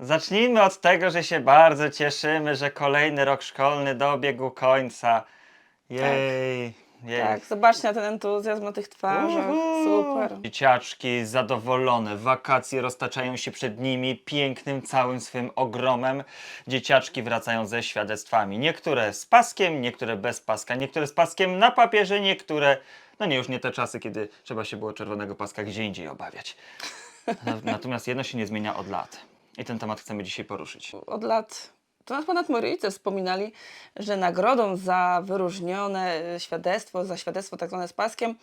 Zacznijmy od tego, że się bardzo cieszymy, że kolejny rok szkolny dobiegł końca. Jej, jej. Tak, zobaczcie na ten entuzjazm na tych twarzach. Uhu. Super. Dzieciaczki zadowolone, wakacje roztaczają się przed nimi pięknym całym swym ogromem. Dzieciaczki wracają ze świadectwami. Niektóre z paskiem, niektóre bez paska, niektóre z paskiem na papierze, niektóre, no nie już nie te czasy, kiedy trzeba się było czerwonego paska gdzie indziej obawiać. Na- Natomiast jedno się nie zmienia od lat. I ten temat chcemy dzisiaj poruszyć. Od lat, to nas ponad moi rodzice wspominali, że nagrodą za wyróżnione e, świadectwo, za świadectwo tak zwane z paskiem,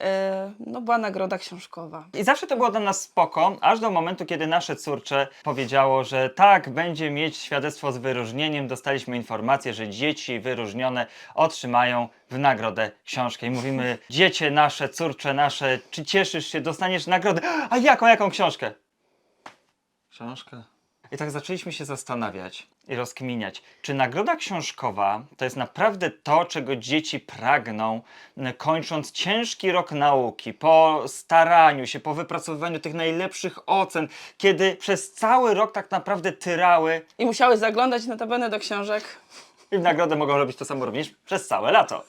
e, no była nagroda książkowa. I zawsze to było dla nas spoko, aż do momentu, kiedy nasze córcze powiedziało, że tak, będzie mieć świadectwo z wyróżnieniem. Dostaliśmy informację, że dzieci wyróżnione otrzymają w nagrodę książkę. I mówimy, dziecię nasze, córcze nasze, czy cieszysz się, dostaniesz nagrodę? A jaką, jaką książkę? Książkę. I tak zaczęliśmy się zastanawiać i rozkminiać, czy nagroda książkowa to jest naprawdę to, czego dzieci pragną, kończąc ciężki rok nauki, po staraniu się, po wypracowywaniu tych najlepszych ocen, kiedy przez cały rok tak naprawdę tyrały I musiały zaglądać notabene do książek, i w nagrodę mogą robić to samo również przez całe lato.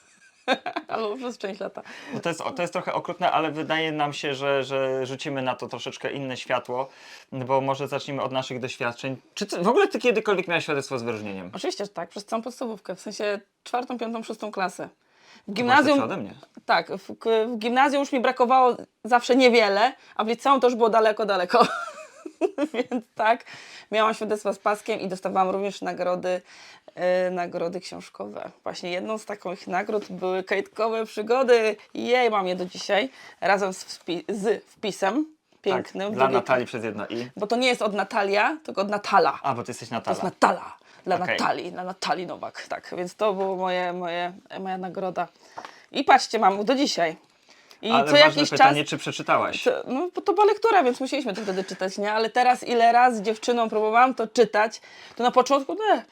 albo przez część lata. No to, jest, to jest trochę okrutne, ale wydaje nam się, że, że rzucimy na to troszeczkę inne światło, bo może zacznijmy od naszych doświadczeń. Czy ty, w ogóle ty kiedykolwiek miałeś świadectwo z wyróżnieniem? Oczywiście, że tak, przez całą podstawówkę, w sensie czwartą, piątą, szóstą klasę. W Byłaś gimnazjum, ode mnie. tak, w, w gimnazjum już mi brakowało zawsze niewiele, a w liceum to już było daleko, daleko. Więc tak, miałam świadectwo z paskiem i dostawałam również nagrody, nagrody książkowe. Właśnie jedną z takich nagród były kajtkowe przygody. Jej, mam je do dzisiaj, razem z, wpi- z wpisem pięknym. Tak, dla drugiej- Natalii przez jedno i. Bo to nie jest od Natalia, tylko od Natala. A, bo ty jesteś To Natala. jest Natala. Dla Okej. Natalii, dla Natalii Nowak, tak. Więc to była moje, moje, moja nagroda. I patrzcie, mam do dzisiaj. I Ale co jakiś pytanie, czas. czy przeczytałaś? Co, no, bo to była lektura, więc musieliśmy to wtedy czytać, nie? Ale teraz ile razy dziewczyną próbowałam to czytać, to na początku, nie,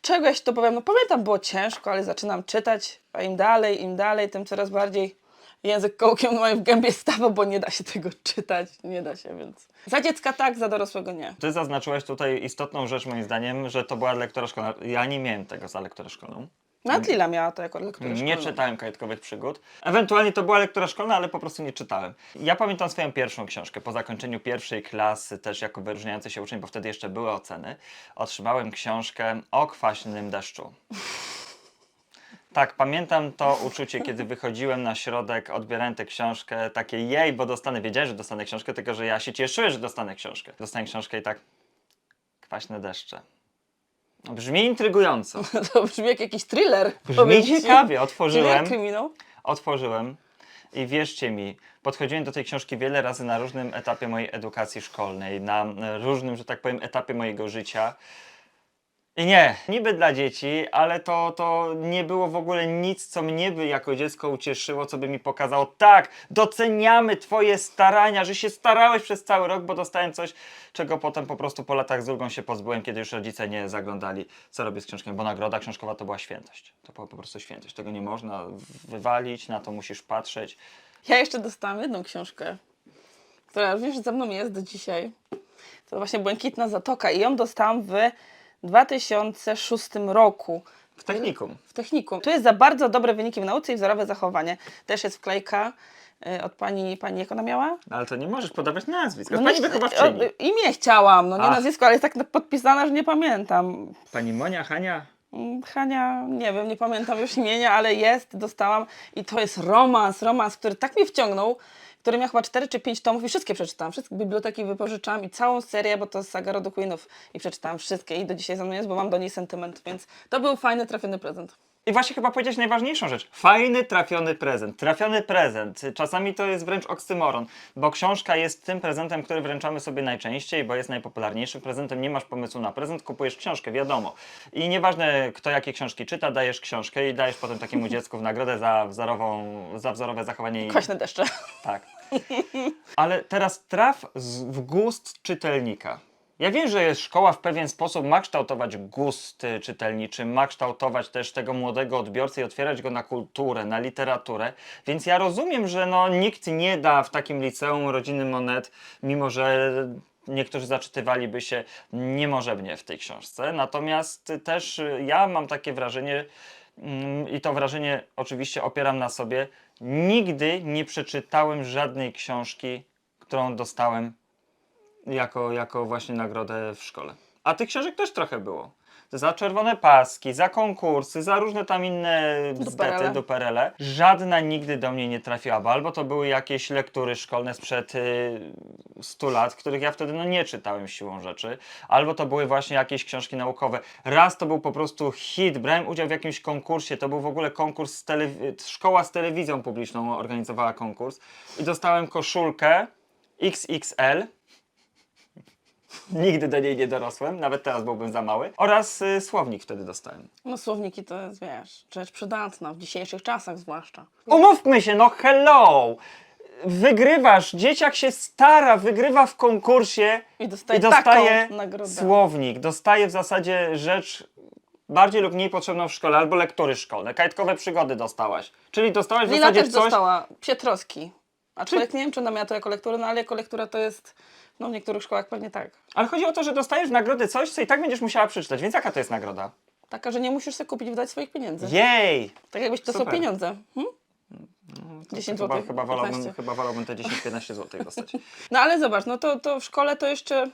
czegoś to powiem, no pamiętam, było ciężko, ale zaczynam czytać, a im dalej, im dalej, tym coraz bardziej język kołkiem moim w gębie stawał, bo nie da się tego czytać, nie da się, więc... Za dziecka tak, za dorosłego nie. Ty zaznaczyłaś tutaj istotną rzecz moim zdaniem, że to była lektura szkolna. Ja nie miałem tego za lekturę szkolną. Nawet Lila miała to jako lekturę Nie szkolną. czytałem kajtkowych przygód. Ewentualnie to była lektura szkolna, ale po prostu nie czytałem. Ja pamiętam swoją pierwszą książkę. Po zakończeniu pierwszej klasy, też jako wyróżniający się uczeń, bo wtedy jeszcze były oceny, otrzymałem książkę o kwaśnym deszczu. Tak, pamiętam to uczucie, kiedy wychodziłem na środek, odbierałem tę książkę, takie jej, bo dostanę, wiedziałem, że dostanę książkę, tylko że ja się cieszyłem, że dostanę książkę. Dostałem książkę i tak, kwaśne deszcze. Brzmi intrygująco. To brzmi jak jakiś thriller. Brzmi powiem ci. ciekawie, otworzyłem. Thriller, kryminał. otworzyłem i wierzcie mi, podchodziłem do tej książki wiele razy na różnym etapie mojej edukacji szkolnej, na e, różnym, że tak powiem, etapie mojego życia. Nie, niby dla dzieci, ale to, to nie było w ogóle nic, co mnie by jako dziecko ucieszyło, co by mi pokazało, tak, doceniamy Twoje starania, że się starałeś przez cały rok, bo dostałem coś, czego potem po prostu po latach z ulgą się pozbyłem, kiedy już rodzice nie zaglądali, co robię z książką, bo nagroda książkowa to była świętość. To była po prostu świętość. Tego nie można wywalić, na to musisz patrzeć. Ja jeszcze dostałam jedną książkę, która również ze mną jest do dzisiaj. To właśnie Błękitna Zatoka i ją dostałam w 2006 roku. W technikum. W technikum. Tu jest za bardzo dobre wyniki w nauce i wzorowe zachowanie. Też jest wklejka y, od pani, pani jak ona miała? No, ale to nie możesz podawać nazwisk. No pani wychowawczyni. o, Imię chciałam, no nie Ach. nazwisko, ale jest tak podpisana, że nie pamiętam. Pani Monia, Hania. Mm, Hania, nie wiem, nie pamiętam już imienia, ale jest, dostałam i to jest romans, romans, który tak mnie wciągnął, który miał chyba 4 czy 5 tomów i wszystkie przeczytałam, wszystkie biblioteki wypożyczałam i całą serię, bo to jest saga rodu Queenów i przeczytałam wszystkie i do dzisiaj ze mną jest, bo mam do niej sentyment, więc to był fajny, trafiony prezent. I właśnie chyba powiedziałeś najważniejszą rzecz. Fajny, trafiony prezent. Trafiony prezent. Czasami to jest wręcz oksymoron, bo książka jest tym prezentem, który wręczamy sobie najczęściej, bo jest najpopularniejszym prezentem. Nie masz pomysłu na prezent, kupujesz książkę, wiadomo. I nieważne kto jakie książki czyta, dajesz książkę i dajesz potem takiemu dziecku w nagrodę za, wzorową, za wzorowe zachowanie. Kwaśne deszcze. Tak. Ale teraz traf w gust czytelnika. Ja wiem, że szkoła w pewien sposób ma kształtować gust czytelniczy, ma kształtować też tego młodego odbiorcę i otwierać go na kulturę, na literaturę, więc ja rozumiem, że no, nikt nie da w takim liceum rodziny monet, mimo że niektórzy zaczytywaliby się niemożebnie w tej książce. Natomiast też ja mam takie wrażenie, mm, i to wrażenie oczywiście opieram na sobie, nigdy nie przeczytałem żadnej książki, którą dostałem jako, jako właśnie nagrodę w szkole. A tych książek też trochę było. Za czerwone paski, za konkursy, za różne tam inne bzdety, Duperele. Żadna nigdy do mnie nie trafiła, bo albo to były jakieś lektury szkolne sprzed y, 100 lat, których ja wtedy no, nie czytałem siłą rzeczy, albo to były właśnie jakieś książki naukowe. Raz to był po prostu hit, brałem udział w jakimś konkursie, to był w ogóle konkurs, z szkoła z telewizją publiczną organizowała konkurs i dostałem koszulkę XXL, Nigdy do niej nie dorosłem, nawet teraz byłbym za mały. Oraz y, słownik wtedy dostałem. No słowniki to jest, wiesz, rzecz przydatna, w dzisiejszych czasach zwłaszcza. Umówmy się, no hello! Wygrywasz, dzieciak się stara, wygrywa w konkursie I dostaje, i dostaje taką nagrodę. słownik. Dostaje w zasadzie rzecz bardziej lub mniej potrzebną w szkole, albo lektury szkolne. Kajtkowe przygody dostałaś. Czyli dostałaś w Lila zasadzie też coś, dostała Pietrowski. Aczkolwiek nie wiem, czy ona miała to jako lekturę, no ale jako lektura to jest, no w niektórych szkołach pewnie tak. ale chodzi o to, że dostajesz w nagrodę coś, co i tak będziesz musiała przeczytać. Więc jaka to jest nagroda? Taka, że nie musisz sobie kupić, wydać swoich pieniędzy. Jej! Tak jakbyś to są Super. pieniądze. Hmm? 10 Chyba, zł. chyba, wolałbym, chyba wolałbym te 10-15 zł dostać. No ale zobacz, no to, to w szkole to jeszcze,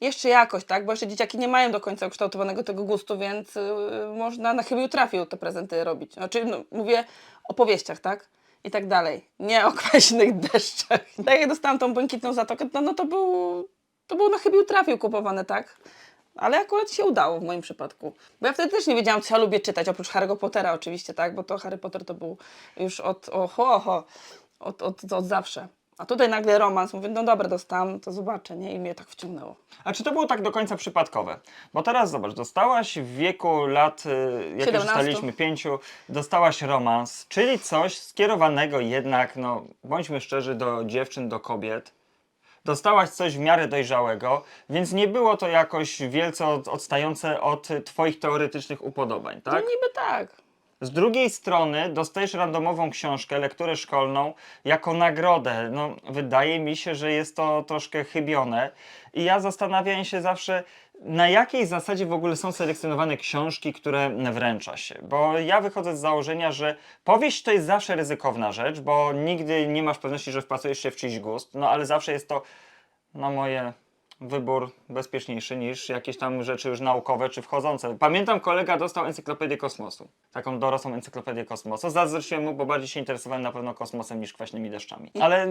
jeszcze jakoś, tak? Bo jeszcze dzieciaki nie mają do końca ukształtowanego tego gustu, więc yy, można na chybił trafił te prezenty robić. Znaczy, no, mówię o powieściach, tak? I tak dalej. Nie o kwaśnych deszczach. Tak jak dostałam tą błękitną zatokę, no, no to był, to był na chybił trafił kupowane, tak? Ale akurat się udało w moim przypadku. Bo ja wtedy też nie wiedziałam, co ja lubię czytać, oprócz Harry'ego Pottera oczywiście, tak? Bo to Harry Potter to był już od, oho, oho, od, od, od zawsze. A tutaj nagle romans, mówię, no dobra, dostałam, to zobaczę, nie? I mnie tak wciągnęło. A czy to było tak do końca przypadkowe? Bo teraz zobacz, dostałaś w wieku lat, y, jak już 17. ustaliliśmy, pięciu, dostałaś romans, czyli coś skierowanego jednak, no bądźmy szczerzy, do dziewczyn, do kobiet. Dostałaś coś w miarę dojrzałego, więc nie było to jakoś wielce od, odstające od Twoich teoretycznych upodobań, tak? No niby tak. Z drugiej strony dostajesz randomową książkę, lekturę szkolną jako nagrodę. No, wydaje mi się, że jest to troszkę chybione. I ja zastanawiam się zawsze, na jakiej zasadzie w ogóle są selekcjonowane książki, które wręcza się. Bo ja wychodzę z założenia, że powieść to jest zawsze ryzykowna rzecz, bo nigdy nie masz pewności, że wpasujesz się w czyjś gust, no ale zawsze jest to na moje wybór bezpieczniejszy niż jakieś tam rzeczy już naukowe czy wchodzące. Pamiętam, kolega dostał encyklopedię kosmosu. Taką dorosłą encyklopedię kosmosu. Zazdrościłem mu, bo bardziej się interesowałem na pewno kosmosem niż kwaśnymi deszczami. Ale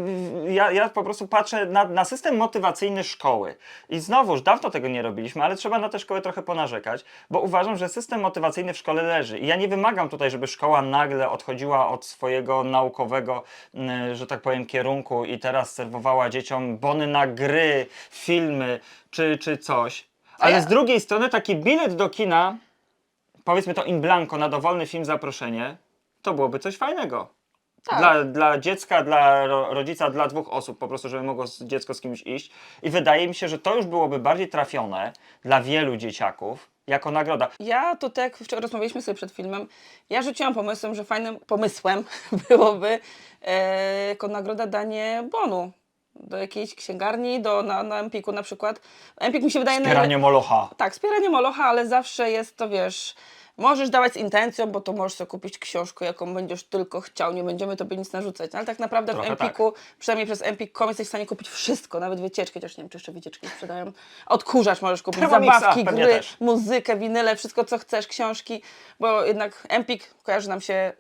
ja, ja po prostu patrzę na, na system motywacyjny szkoły. I znowuż, dawno tego nie robiliśmy, ale trzeba na tę szkołę trochę ponarzekać, bo uważam, że system motywacyjny w szkole leży. I ja nie wymagam tutaj, żeby szkoła nagle odchodziła od swojego naukowego, y, że tak powiem, kierunku i teraz serwowała dzieciom bony na gry, filmy czy, czy coś. Ale ja- z drugiej strony taki bilet do kina, powiedzmy to in blanco, na dowolny film zaproszenie, to byłoby coś fajnego. Tak. Dla, dla dziecka, dla ro, rodzica, dla dwóch osób, po prostu, żeby mogło z, dziecko z kimś iść. I wydaje mi się, że to już byłoby bardziej trafione dla wielu dzieciaków jako nagroda. Ja to tak, jak wczoraj rozmawialiśmy sobie przed filmem, ja rzuciłam pomysłem, że fajnym pomysłem byłoby e, jako nagroda danie bonu do jakiejś księgarni, do, na, na Empiku na przykład. Empik mi się wydaje Wspieranie Molocha. Tak, wspieranie Molocha, ale zawsze jest to, wiesz, możesz dawać z intencją, bo to możesz sobie kupić książkę, jaką będziesz tylko chciał, nie będziemy tobie nic narzucać. Ale tak naprawdę Trochę w Empiku, przynajmniej przez Empik.com jesteś w stanie kupić wszystko, nawet wycieczki, chociaż nie wiem, czy jeszcze wycieczki sprzedają. Odkurzacz możesz kupić, Thermomixa zabawki, gry, też. muzykę, winyle, wszystko co chcesz, książki, bo jednak Empik kojarzy nam się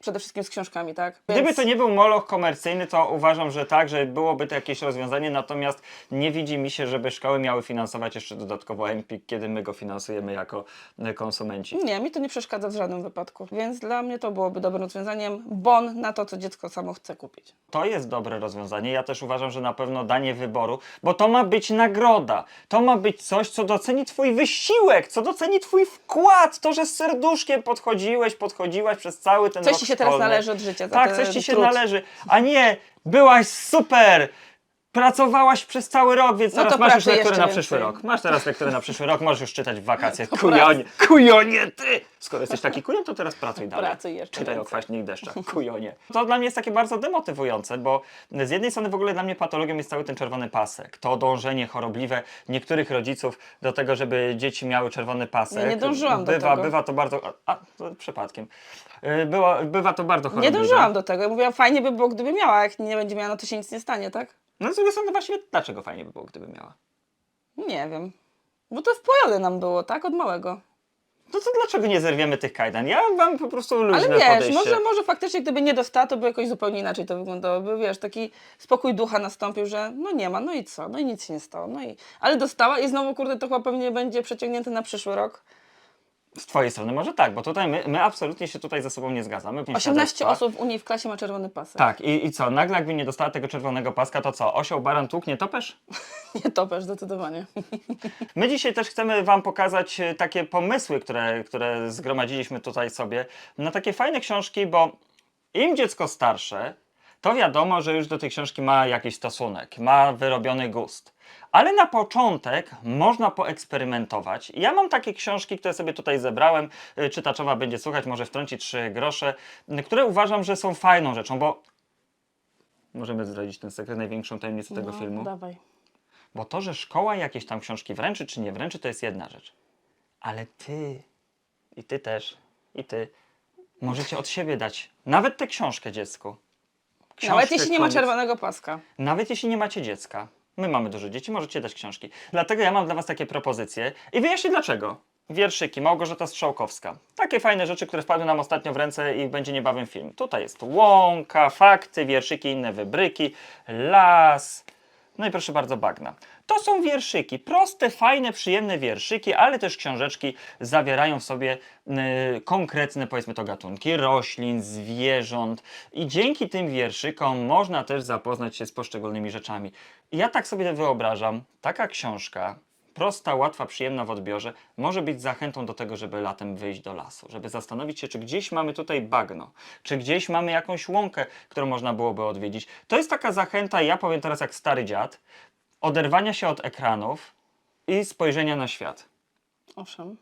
przede wszystkim z książkami, tak? Gdyby Więc- to nie był moloch komercyjny, to uważam, że tak, że byłoby to jakieś rozwiązanie, natomiast nie widzi mi się, żeby szkoły miały finansować jeszcze dodatkowo Empik, kiedy my go finansujemy jako e, konsumenci. Nie, mi to nie przeszkadza w żadnym wypadku, więc dla mnie to byłoby dobrym rozwiązaniem. Bon na to, co dziecko samo chce kupić. To jest dobre rozwiązanie. Ja też uważam, że na pewno danie wyboru, bo to ma być nagroda. To ma być coś, co doceni Twój wysiłek, co doceni Twój wkład. To, że z serduszkiem podchodziłeś, podchodziłaś przez cały ten Coś rok ci się teraz należy od życia za Tak, coś ci się trud. należy. A nie, byłaś super. Pracowałaś przez cały rok, więc No teraz to masz już lekturę na przyszły więcej. rok. Masz teraz lekturę na przyszły rok, możesz już czytać w wakacje. Kujonie, kujonie ty! Skoro jesteś taki kujon, to teraz pracuj dalej. Pracuj jeszcze Czytaj o więcej. kwaśnych deszczach, kujonie. To dla mnie jest takie bardzo demotywujące, bo z jednej strony w ogóle dla mnie patologią jest cały ten czerwony pasek. To dążenie chorobliwe niektórych rodziców do tego, żeby dzieci miały czerwony pasek. Ja nie dążyłam do bywa, tego. Bywa to bardzo... A, to przypadkiem. Y, Była, bywa to bardzo Nie chorobliwe. dążyłam do tego. Ja mówiłam, fajnie by było, gdyby miała. Jak nie będzie miała, no to się nic nie stanie, tak? No z drugiej strony właściwie dlaczego fajnie by było, gdyby miała? Nie wiem. Bo to wpojone nam było, tak? Od małego. No to dlaczego nie zerwiemy tych kajdan? Ja mam po prostu luźne Ale wiesz, podejście. może, może faktycznie gdyby nie dostała, to by jakoś zupełnie inaczej to wyglądało. By, wiesz, taki spokój ducha nastąpił, że no nie ma, no i co? No i nic się nie stało. No i... Ale dostała i znowu, kurde, to chyba pewnie będzie przeciągnięte na przyszły rok. Z twojej strony może tak, bo tutaj my, my absolutnie się tutaj ze sobą nie zgadzamy. 18 osób w Unii w klasie ma czerwony pasek. Tak, i, i co? Nagle jakby nie dostała tego czerwonego paska, to co? Osioł, baran, tłuknie, topesz? Nie topesz, zdecydowanie. My dzisiaj też chcemy Wam pokazać e, takie pomysły, które, które zgromadziliśmy tutaj sobie na takie fajne książki, bo im dziecko starsze, to wiadomo, że już do tej książki ma jakiś stosunek, ma wyrobiony gust. Ale na początek można poeksperymentować. Ja mam takie książki, które sobie tutaj zebrałem. y, Czytaczowa będzie słuchać, może wtrąci trzy grosze, y, które uważam, że są fajną rzeczą, bo możemy zdradzić ten sekret, największą tajemnicę tego no, filmu. Dawaj. Bo to, że szkoła jakieś tam książki wręczy czy nie wręczy, to jest jedna rzecz. Ale ty i ty też, i ty możecie od siebie dać nawet tę książkę dziecku. Nawet Książkę, jeśli nie ma czerwonego paska. Nawet jeśli nie macie dziecka. My mamy dużo dzieci, możecie dać książki. Dlatego ja mam dla Was takie propozycje i wyjaśnię dlaczego. Wierszyki, Małgorzata Strzałkowska. Takie fajne rzeczy, które wpadły nam ostatnio w ręce i będzie niebawem film. Tutaj jest łąka, fakty, wierszyki, inne wybryki, las. No i proszę bardzo, bagna. To są wierszyki, proste, fajne, przyjemne wierszyki, ale też książeczki zawierają w sobie y, konkretne, powiedzmy to, gatunki roślin, zwierząt. I dzięki tym wierszykom można też zapoznać się z poszczególnymi rzeczami. Ja tak sobie wyobrażam, taka książka, prosta, łatwa, przyjemna w odbiorze, może być zachętą do tego, żeby latem wyjść do lasu, żeby zastanowić się, czy gdzieś mamy tutaj bagno, czy gdzieś mamy jakąś łąkę, którą można byłoby odwiedzić. To jest taka zachęta, ja powiem teraz jak stary dziad, oderwania się od ekranów i spojrzenia na świat. Owszem.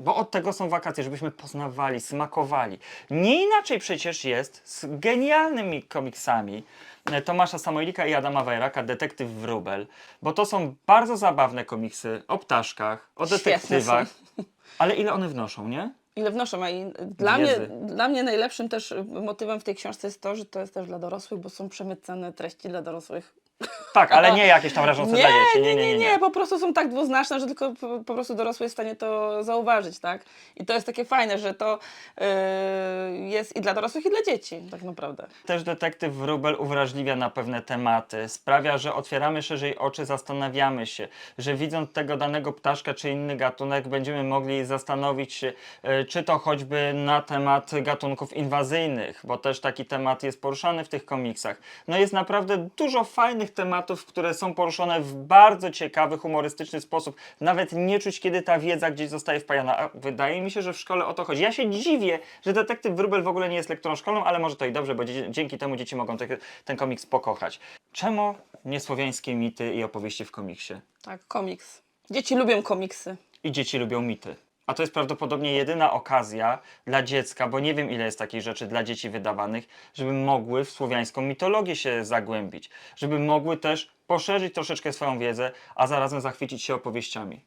Bo od tego są wakacje, żebyśmy poznawali, smakowali. Nie inaczej przecież jest z genialnymi komiksami e, Tomasza Samojlika i Adama Wajraka, Detektyw Wróbel. Bo to są bardzo zabawne komiksy o ptaszkach, o detektywach. Ale ile one wnoszą, nie? Ile wnoszą, a i dla mnie, dla mnie najlepszym też motywem w tej książce jest to, że to jest też dla dorosłych, bo są przemycane treści dla dorosłych. Tak, ale nie jakieś tam rażące Nie, dla dzieci. nie, nie, nie, po prostu są tak dwuznaczne, że tylko po, po prostu dorosły jest w stanie to zauważyć, tak? I to jest takie fajne, że to yy, jest i dla dorosłych, i dla dzieci, tak naprawdę. Też detektyw Wróbel uwrażliwia na pewne tematy, sprawia, że otwieramy szerzej oczy, zastanawiamy się, że widząc tego danego ptaszka czy inny gatunek, będziemy mogli zastanowić się, e, czy to choćby na temat gatunków inwazyjnych, bo też taki temat jest poruszany w tych komiksach. No jest naprawdę dużo fajnych tematów, które są poruszone w bardzo ciekawy, humorystyczny sposób. Nawet nie czuć, kiedy ta wiedza gdzieś zostaje wpajana. A wydaje mi się, że w szkole o to chodzi. Ja się dziwię, że detektyw Wróbel w ogóle nie jest lekturą szkolną, ale może to i dobrze, bo dzięki temu dzieci mogą te, ten komiks pokochać. Czemu niesłowiańskie mity i opowieści w komiksie? Tak, komiks. Dzieci lubią komiksy. I dzieci lubią mity. A to jest prawdopodobnie jedyna okazja dla dziecka, bo nie wiem ile jest takich rzeczy dla dzieci wydawanych, żeby mogły w słowiańską mitologię się zagłębić, żeby mogły też poszerzyć troszeczkę swoją wiedzę, a zarazem zachwycić się opowieściami.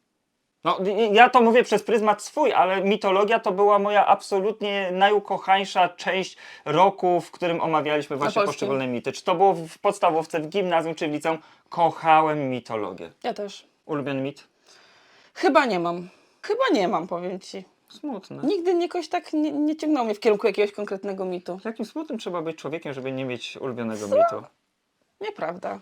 No, ja to mówię przez pryzmat swój, ale mitologia to była moja absolutnie najukochańsza część roku, w którym omawialiśmy właśnie poszczególne mity. Czy to było w podstawówce, w gimnazjum, czy w liceum, kochałem mitologię. Ja też. Ulubiony mit? Chyba nie mam. Chyba nie mam, powiem ci. Smutne. Nigdy jakoś tak nie, nie ciągnął mnie w kierunku jakiegoś konkretnego mitu. Jakim smutnym trzeba być człowiekiem, żeby nie mieć ulubionego mitu? Nieprawda.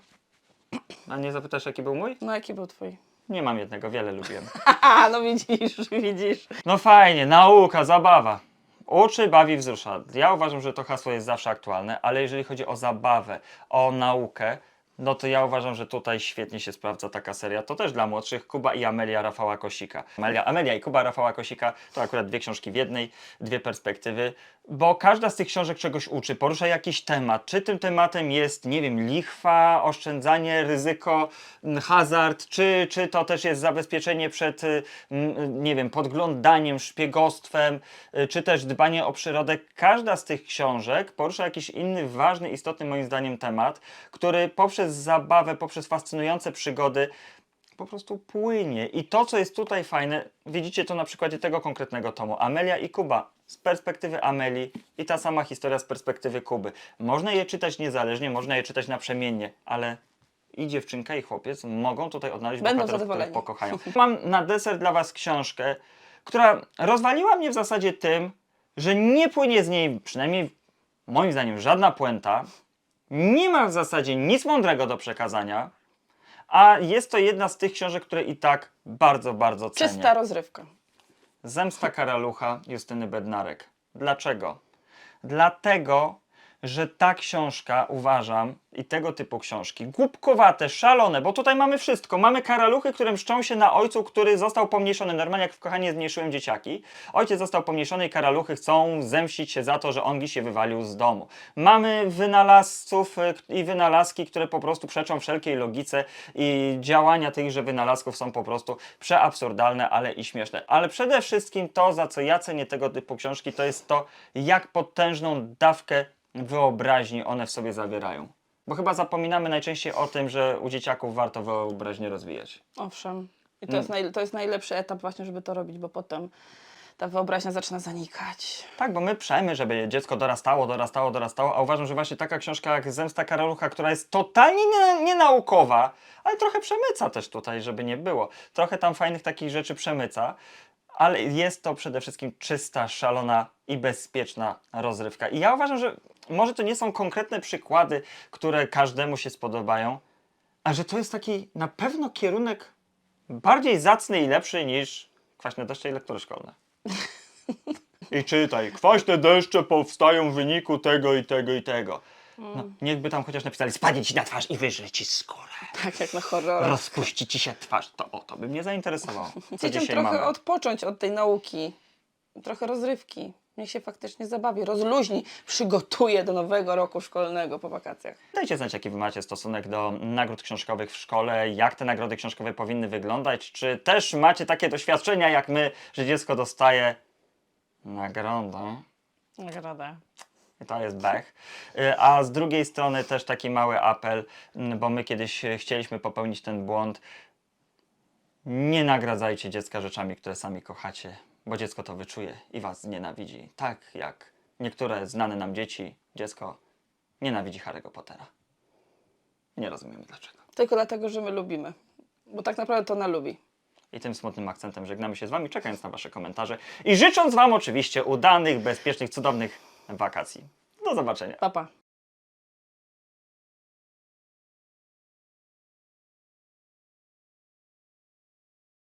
A nie zapytasz, jaki był mój? No jaki był twój? Nie mam jednego, wiele lubiłem. Haha, no widzisz, widzisz. No fajnie, nauka, zabawa. Uczy, bawi, wzrusza. Ja uważam, że to hasło jest zawsze aktualne, ale jeżeli chodzi o zabawę, o naukę, no to ja uważam, że tutaj świetnie się sprawdza taka seria. To też dla młodszych Kuba i Amelia Rafała Kosika. Amelia, Amelia i Kuba Rafała Kosika to akurat dwie książki w jednej, dwie perspektywy, bo każda z tych książek czegoś uczy, porusza jakiś temat. Czy tym tematem jest, nie wiem, lichwa, oszczędzanie, ryzyko, hazard, czy, czy to też jest zabezpieczenie przed, y, nie wiem, podglądaniem, szpiegostwem, y, czy też dbanie o przyrodę. Każda z tych książek porusza jakiś inny, ważny, istotny moim zdaniem temat, który poprzez zabawę, poprzez fascynujące przygody po prostu płynie. I to, co jest tutaj fajne, widzicie to na przykładzie tego konkretnego tomu. Amelia i Kuba z perspektywy Amelii i ta sama historia z perspektywy Kuby. Można je czytać niezależnie, można je czytać naprzemiennie, ale i dziewczynka i chłopiec mogą tutaj odnaleźć Będą bohaterów, których pokochają. Mam na deser dla Was książkę, która rozwaliła mnie w zasadzie tym, że nie płynie z niej, przynajmniej moim zdaniem, żadna puenta. Nie ma w zasadzie nic mądrego do przekazania, a jest to jedna z tych książek, które i tak bardzo, bardzo cenię. Czysta rozrywka. Zemsta Karalucha Justyny Bednarek. Dlaczego? Dlatego, że ta książka uważam i tego typu książki, głupkowate, szalone, bo tutaj mamy wszystko. Mamy karaluchy, które mszczą się na ojcu, który został pomniejszony. Normalnie jak w Kochanie zmniejszyłem dzieciaki. Ojciec został pomniejszony i karaluchy chcą zemścić się za to, że on się wywalił z domu. Mamy wynalazców y, i wynalazki, które po prostu przeczą wszelkiej logice i działania tychże wynalazków są po prostu przeabsurdalne, ale i śmieszne. Ale przede wszystkim to, za co ja cenię tego typu książki, to jest to, jak potężną dawkę wyobraźni one w sobie zawierają. Bo chyba zapominamy najczęściej o tym, że u dzieciaków warto wyobraźnię rozwijać. Owszem. I to, Mm. jest naj, to jest najlepszy etap właśnie, żeby to robić, bo potem ta wyobraźnia zaczyna zanikać. Tak, bo my przejmy, żeby dziecko dorastało, dorastało, dorastało, a uważam, że właśnie taka książka jak Zemsta Karalucha, która jest totalnie nie- nienaukowa, ale trochę przemyca też tutaj, żeby nie było. Trochę tam fajnych takich rzeczy przemyca, ale jest to przede wszystkim czysta, szalona i bezpieczna rozrywka. I ja uważam, że może to nie są konkretne przykłady, które każdemu się spodobają, a że to jest taki na pewno kierunek bardziej zacny i lepszy niż kwaśne deszcze i lektury szkolne. I czytaj, kwaśne deszcze powstają w wyniku tego i tego i tego. No, niechby tam chociaż napisali, spadnie ci na twarz i wyżre ci skórę. Tak jak na horrorach. Rozpuści ci się twarz. To o, to by mnie zainteresowało. Co dzisiaj trochę mamy? odpocząć od tej nauki. Trochę rozrywki. Niech się faktycznie zabawi, rozluźni, przygotuje do nowego roku szkolnego po wakacjach. Dajcie znać, jaki wy macie stosunek do nagród książkowych w szkole, jak te nagrody książkowe powinny wyglądać, czy też macie takie doświadczenia jak my, że dziecko dostaje nagrodę. Nagrodę. To jest bech. Y, A z drugiej strony też taki mały apel, m, bo my kiedyś e, chcieliśmy popełnić ten błąd. Nie nagradzajcie dziecka rzeczami, które sami kochacie, bo dziecko to wyczuje i was znienawidzi. Tak jak niektóre znane nam dzieci, dziecko nienawidzi Harry'ego Pottera. Nie rozumiem dlaczego. Tylko dlatego, że my lubimy. Bo tak naprawdę to ona lubi. I tym smutnym akcentem żegnamy się z Wami, czekając na Wasze komentarze i życząc Wam oczywiście udanych, bezpiecznych, cudownych wakacji. Do zobaczenia. Papa. Pa.